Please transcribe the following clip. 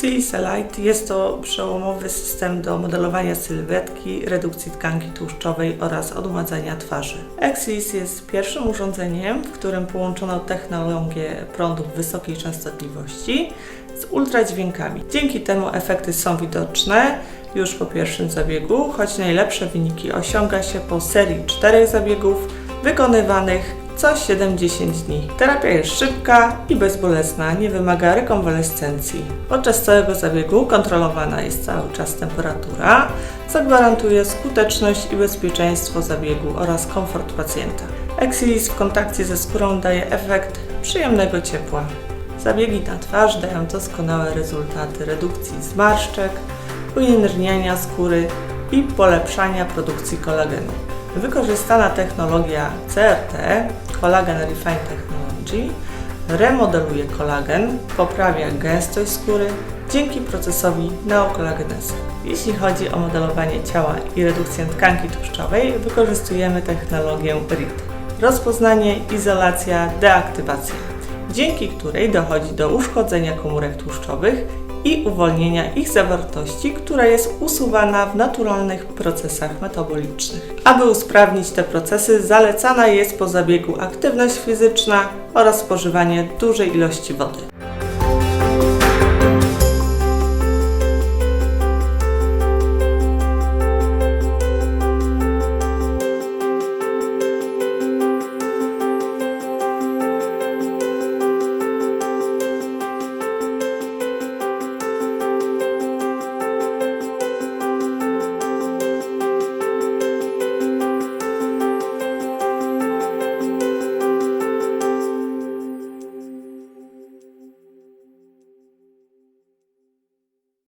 Exilis Elite jest to przełomowy system do modelowania sylwetki, redukcji tkanki tłuszczowej oraz odmładzania twarzy. Exilis jest pierwszym urządzeniem, w którym połączono technologię prądów wysokiej częstotliwości z ultradźwiękami. Dzięki temu efekty są widoczne już po pierwszym zabiegu, choć najlepsze wyniki osiąga się po serii czterech zabiegów wykonywanych co 7-10 dni. Terapia jest szybka i bezbolesna, nie wymaga rekonwalescencji. Podczas całego zabiegu kontrolowana jest cały czas temperatura, co gwarantuje skuteczność i bezpieczeństwo zabiegu oraz komfort pacjenta. Exilis w kontakcie ze skórą daje efekt przyjemnego ciepła. Zabiegi na twarz dają doskonałe rezultaty redukcji zmarszczek, ujędrniania skóry i polepszania produkcji kolagenu. Wykorzystana technologia CRT, Collagen Refine Technology, remodeluje kolagen, poprawia gęstość skóry dzięki procesowi neokolagenezy. Jeśli chodzi o modelowanie ciała i redukcję tkanki tłuszczowej, wykorzystujemy technologię RIT. Rozpoznanie, izolacja, deaktywacja, dzięki której dochodzi do uszkodzenia komórek tłuszczowych i uwolnienia ich zawartości, która jest usuwana w naturalnych procesach metabolicznych. Aby usprawnić te procesy, zalecana jest po zabiegu aktywność fizyczna oraz spożywanie dużej ilości wody.